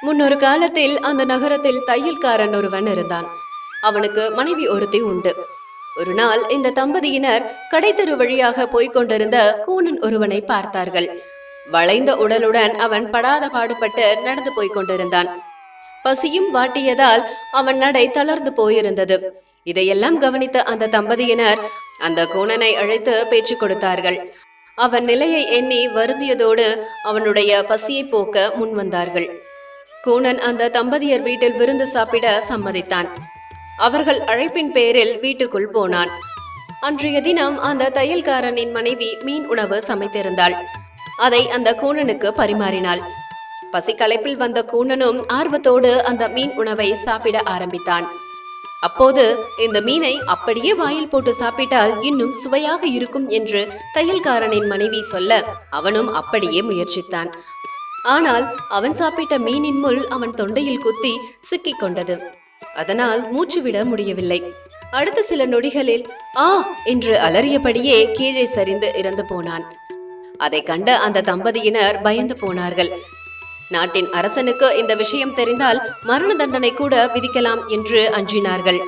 முன்னொரு காலத்தில் அந்த நகரத்தில் தையல்காரன் ஒருவன் இருந்தான். அவனுக்கு மனைவி ஒருத்தி உண்டு. ஒரு நாள் இந்த தம்பதியினர் கடைத்தெரு வழியாக போய்க் கொண்டிருந்த கூனன் ஒருவனை பார்த்தார்கள். வளைந்த உடலுடன் அவன் படாத பாடுபட்டு நடந்து போய்க் கொண்டிருந்தான். பசியும் வாட்டியதால் அவன் நடை தளர்ந்து போயிருந்தது. இதையெல்லாம் கவனித்த அந்த தம்பதியினர் அந்த கோணனை அழைத்து பேச்சு கொடுத்தார்கள். அவன் நிலையை எண்ணி வருந்தியதோடு அவனுடைய பசியை போக்க முன் வந்தார்கள். கூணன் அந்த தம்பதியர் வீட்டில் விருந்து சாப்பிட சம்மதித்தான். அவர்கள் அழைப்பின் பேரில் வீட்டுக்குள் போனான். அன்றைய தினம் அந்த தையல்காரனின் மனைவி மீன் உணவு சமைத்திருந்தாள். அதை அந்த கூணனுக்கு பரிமாறினாள். பசிக்களைப்பில் வந்த கூணனும் ஆர்வத்தோடு அந்த மீன் உணவை சாப்பிட ஆரம்பித்தான். அப்போது இந்த மீனை அப்படியே வாயில் போட்டு சாப்பிட்டால் இன்னும் சுவையாக இருக்கும் என்று தையல்காரனின் மனைவி சொல்ல அவனும் அப்படியே முயற்சித்தான். ஆனால் அவன் சாப்பிட்ட மீனின் முள் அவன் தொண்டையில் குத்தி சிக்கிக் கொண்டது. அதனால் மூச்சு விட முடியவில்லை. அடுத்த சில நொடிகளில் ஆ என்று அலறியபடியே கீழே சரிந்து இறந்து போனான். அதை கண்ட அந்த தம்பதியினர் பயந்து போனார்கள். நாட்டின் அரசனுக்கு இந்த விஷயம் தெரிந்தால் மரண தண்டனை கூட விதிக்கலாம் என்று அஞ்சினார்கள்.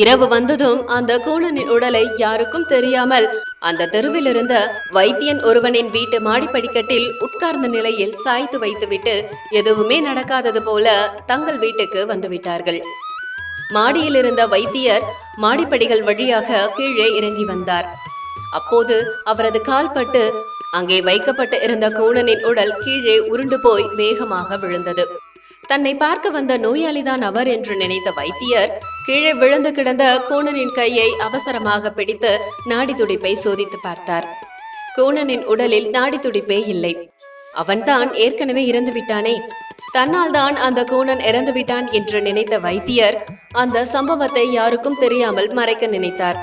இரவு வந்ததும் அந்த கூணனின் உடலை யாருக்கும் தெரியாமல் அந்த தெருவில் இருந்த வைத்தியன் ஒருவனின் வீட்டு மாடிப்படிக்கட்டில் உட்கார்ந்த நிலையில் சாய்த்து வைத்துவிட்டு எதுவுமே நடக்காதது போல தங்கள் வீட்டுக்கு வந்துவிட்டார்கள். மாடியில் இருந்த வைத்தியர் மாடிப்படிகள் வழியாக கீழே இறங்கி வந்தார். அப்போது அவரது கால்பட்டு அங்கே வைக்கப்பட்டு இருந்த கூணனின் உடல் கீழே உருண்டு போய் வேகமாக விழுந்தது. தன்னை பார்க்க வந்த நோயாளிதான் அவர் என்று நினைத்த வைத்தியர் கீழே விழுந்து கிடந்த கூணனின் கையை அவசரமாக பிடித்து நாடி துடிப்பை சோதித்து பார்த்தார். கூணனின் உடலில் நாடி துடிப்பே இல்லை. அவன்தான் ஏற்கனவே இறந்து விட்டானே. தன்னால் தான் அந்த கூணன் இறந்து விட்டான் என்று நினைத்த வைத்தியர் அந்த சம்பவத்தை யாருக்கும் தெரியாமல் மறைக்க நினைத்தார்.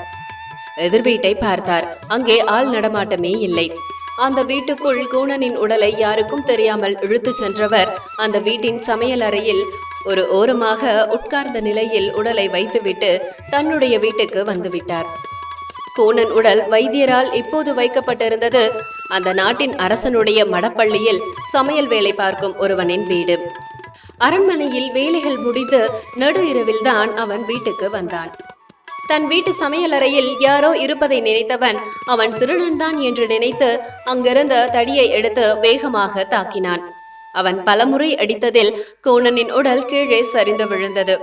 எதிர்வீட்டை பார்த்தார். அங்கே ஆள் நடமாட்டமே இல்லை. அந்த வீட்டுக்குள் கூணனின் உடலை யாருக்கும் தெரியாமல் இழுத்து சென்றவர். அந்த வீட்டின் சமையல் அறையில் ஒரு ஓரமாக உட்கார்ந்த நிலையில் உடலை வைத்துவிட்டு தன்னுடைய வீட்டுக்கு வந்துவிட்டார். கூணன் உடல் வைத்தியரால் இப்போது வைக்கப்பட்டிருந்தது. அந்த நாட்டின் அரசனுடைய மடப்பள்ளியில் சமையல் வேலை பார்க்கும் ஒருவனின் வீடு. அரண்மனையில் வேலைகள் முடிந்து நடு இரவில்தான் அவன் வீட்டுக்கு வந்தான். தன் வீட்டு சமையலறையில் யாரோ இருப்பதை நினைத்தவன் அவன் திருடன்தான் என்று நினைத்து அங்கிருந்த தடியை எடுத்து வேகமாக தாக்கினான். அவன் பலமுறை அடித்ததில் கூணனின் உடல் கீழே சரிந்து விழுந்தது.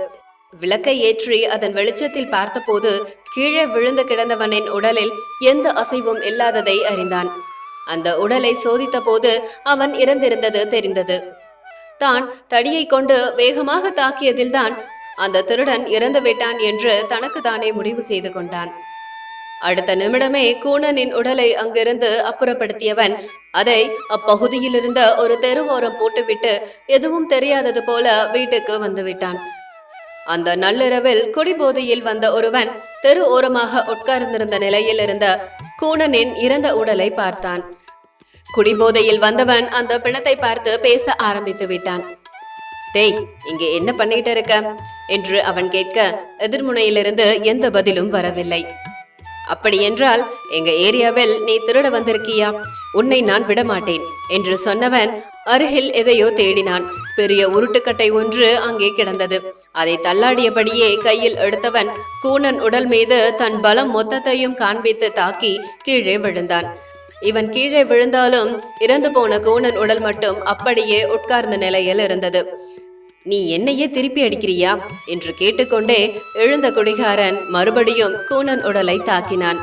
விளக்கை ஏற்றி அதன் வெளிச்சத்தில் பார்த்தபோது கீழே விழுந்து கிடந்தவனின் உடலில் எந்த அசைவும் இல்லாததை அறிந்தான். அந்த உடலை சோதித்த போது அவன் இறந்திருந்தது தெரிந்தது. தான் தடியை கொண்டு வேகமாக தாக்கியதில்தான் அந்த திருடன் இறந்து விட்டான் என்று தனக்கு தானே முடிவு செய்து கொண்டான். அடுத்த நிமிடமே கூணனின் உடலை அங்கிருந்து அப்புறப்படுத்தியவன் அதை அப்பகுதியில் இருந்த ஒரு தெருவோரம் போட்டுவிட்டு எதுவும் தெரியாதது போல வீட்டுக்கு வந்துவிட்டான் அந்த நள்ளிரவில் குடிபோதையில் வந்த ஒருவன் தெரு ஓரமாக உட்கார்ந்திருந்த நிலையில் இருந்த கூணனின் இறந்த உடலை பார்த்தான். குடிபோதையில் வந்தவன் அந்த பிணத்தை பார்த்து பேச ஆரம்பித்து விட்டான். டேய் இங்க என்ன பண்ணிட்டு இருக்க? என்று அவன் கேட்க எதிர்முனையிலிருந்து எந்த பதிலும் வரவில்லை. அப்படி என்றால் எங்க ஏரியாவில் நீ திருட வந்திருக்கியா? உன்னை நான் விடமாட்டேன் என்று சொன்னவன் அருகில் எதையோ தேடினான். பெரிய உருட்டுக்கட்டை ஒன்று அங்கே கிடந்தது. அதை தள்ளாடியபடியே கையில் எடுத்தவன் கூனன் உடல் மீது தன் பலம் மொத்தத்தையும் காண்பித்து தாக்கி கீழே விழுந்தான். இவன் கீழே விழுந்தாலும் இறந்து போன கூனன் உடல் மட்டும் அப்படியே உட்கார்ந்த நிலையில் இருந்தது. நீ என்னையே திருப்பி அடிக்கிறியா? என்று கேட்டுக்கொண்டே எழுந்த குடிகாரன் மறுபடியும் கூனன் உடலை தாக்கினான்.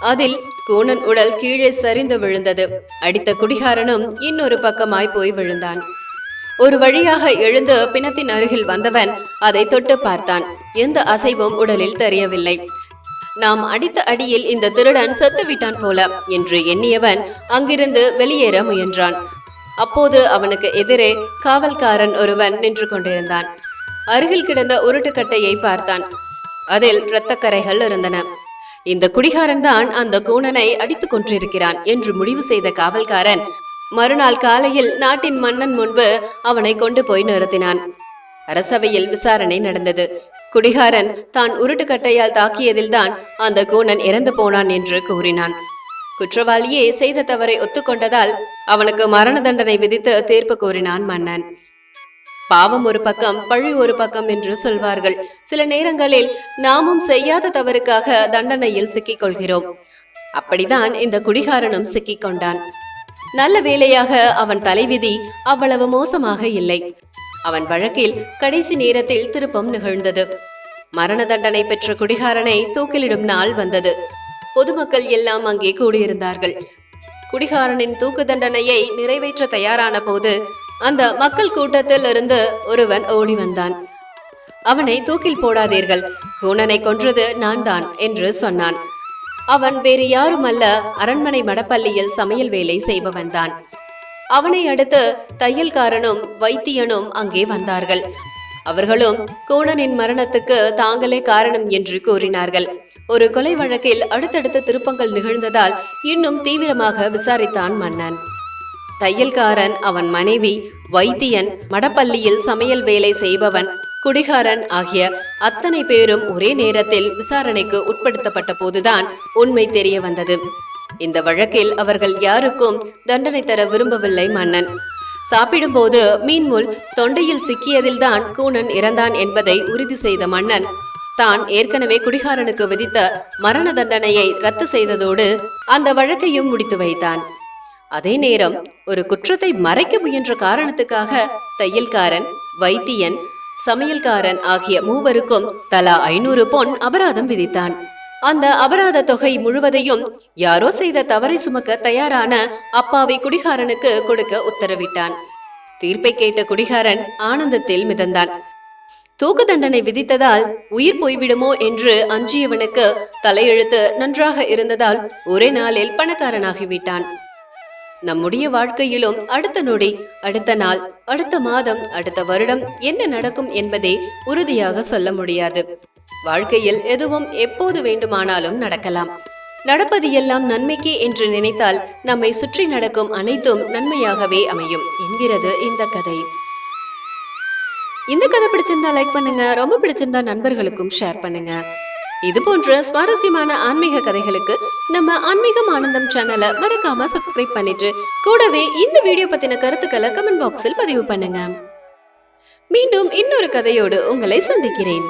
அதில் கூனன் உடல் கீழே சரிந்து விழுந்தது. அடித்த குடிகாரனும் இன்னொரு பக்கமாய் போய் விழுந்தான். ஒரு வழியாக எழுந்து பிணத்தின் அருகில் வந்தவன் அதை தொட்டு பார்த்தான். எந்த அசைவும் உடலில் தெரியவில்லை. நாம் அடித்த அடியில் இந்த திருடன் செத்துவிட்டான் போல என்று எண்ணியவன் அங்கிருந்து வெளியேற முயன்றான். அப்போது அவனுக்கு எதிரே காவல்காரன் ஒருவன் நின்று கொண்டிருந்தான். அருகில் கிடந்த உருட்டுக்கட்டையை பார்த்தான். அதில் இரத்தக்கரைகள் இருந்தன. இந்த குடிகாரன் தான் அந்த கூணனை அடித்துக் கொன்றிருக்கிறான் என்று முடிவு செய்த காவல்காரன் மறுநாள் காலையில் நாட்டின் மன்னன் முன்பு அவனை கொண்டு போய் நிறுத்தினான். அரசவையில் விசாரணை நடந்தது. குடிகாரன் தான் உருட்டுக்கட்டையால் தாக்கியதில்தான் அந்த கூணன் இறந்து போனான் என்று கூறினான். குற்றவாளியே செய்த தவறை ஒத்துக்கொண்டதால் அவனுக்கு மரண தண்டனை விதித்து தீர்ப்பு கூறினான் மன்னன். பாவம் ஒரு பக்கம் பழி ஒரு பக்கம் என்று சொல்வார்கள். சில நேரங்களில் நாமும் செய்யாத தவறுக்காக தண்டனையில் சிக்கிக் கொள்கிறோம் அப்படிதான் இந்த குடிகாரனும் சிக்கிக் கொண்டான் நல்ல வேளையாக அவன் தலைவிதி அவ்வளவு மோசமாக இல்லை. அவன் வழக்கில் கடைசி நேரத்தில் திருப்பம் நிகழ்ந்தது. மரண தண்டனை பெற்ற குடிகாரனை தூக்கிலிடும் நாள் வந்தது. பொதுமக்கள் எல்லாம் அங்கே கூடியிருந்தார்கள். குடிகாரனின் தூக்கு தண்டனையை நிறைவேற்ற தயாரான போது அந்த மக்கள் கூட்டத்தில் இருந்து ஒருவன் ஓடி வந்தான். அவனை தூக்கில் போடாதீர்கள். கூணனை கொன்றது நான் தான் என்று சொன்னான். அவன் வேறு யாருமல்ல அரண்மனை மடப்பள்ளியில் சமையல் வேலை செய்பவன்தான். அவனை அடுத்து தையல்காரனும் வைத்தியனும் அங்கே வந்தார்கள். அவர்களும் கூணனின் மரணத்துக்கு தாங்களே காரணம் என்று கூறினார்கள். ஒரு கொலை வழக்கில் அடுத்தடுத்த திருப்பங்கள் நிகழ்ந்ததால் இன்னும் தீவிரமாக விசாரித்தான் மன்னன். தையல்காரன் அவன் மனைவி வைத்தியன் மடப்பள்ளியில் சமையல் வேலை செய்பவன் குடிகாரன் ஆகிய அத்தனை பேரும் ஒரே நேரத்தில் விசாரணைக்கு உட்படுத்தப்பட்ட போதுதான் உண்மை தெரிய வந்தது. இந்த வழக்கில் அவர்கள் யாருக்கும் தண்டனை தர விரும்பவில்லை மன்னன். சாப்பிடும்போது மீன்முள் தொண்டையில் சிக்கியதில்தான் கூனன் இறந்தான் என்பதை உறுதி செய்த மன்னன் தான் ஏற்கனவே குடிகாரனுக்கு விதித்த மரண தண்டனையை ரத்து செய்ததோடு அந்த வழக்கையும் முடித்து வைத்தான். அதே நேரம் ஒரு குற்றத்தை மறைக்க முயன்ற காரணத்துக்காக தையல்காரன் வைத்தியன் சமையல்காரன் ஆகிய மூவருக்கும் தலா ஐநூறு பொன் அபராதம் விதித்தான். அந்த அபராத தொகை முழுவதையும் யாரோ செய்த தவறை சுமக்க தயாரான அப்பாவி குடிகாரனுக்கு கொடுக்க உத்தரவிட்டான். தீர்ப்பை கேட்ட குடிகாரன் ஆனந்தத்தில் மிதந்தான். தூக்கு தண்டனை விதித்ததால் உயிர் போய்விடுமோ என்று அஞ்சியவனுக்கு தலையெழுத்து நன்றாக இருந்ததால் ஒரே நாளில் பணக்காரனாகிவிட்டான். நம்முடைய வாழ்க்கையிலும் அடுத்த நொடி அடுத்த நாள் அடுத்த மாதம் அடுத்த வருடம் என்ன நடக்கும் என்பதை உறுதியாக சொல்ல முடியாது. வாழ்க்கையில் எதுவும் எப்போது வேண்டுமானாலும் நடக்கலாம். நடப்பது எல்லாம் நன்மைக்கே என்று நினைத்தால் நம்மை சுற்றி நடக்கும் அனைத்தும் நன்மையாகவே அமையும் என்கிறது இந்த கதை. இந்த கதை பிடிச்சிருந்தா லைக் பண்ணுங்க ரொம்ப பிடிச்சிருந்தா நண்பர்களுக்கும் ஷேர் பண்ணுங்க. இது போன்ற சுவாரஸ்யமான ஆன்மீக கதைகளுக்கு நம்ம ஆன்மீகம் ஆனந்தம் சேனலை மறக்காம சப்ஸ்கிரைப் பண்ணிட்டு கூடவே இந்த வீடியோ பத்தின கருத்துக்களை கமெண்ட் பாக்ஸில் பதிவு பண்ணுங்க. மீண்டும் இன்னொரு கதையோடு உங்களை சந்திக்கிறேன்.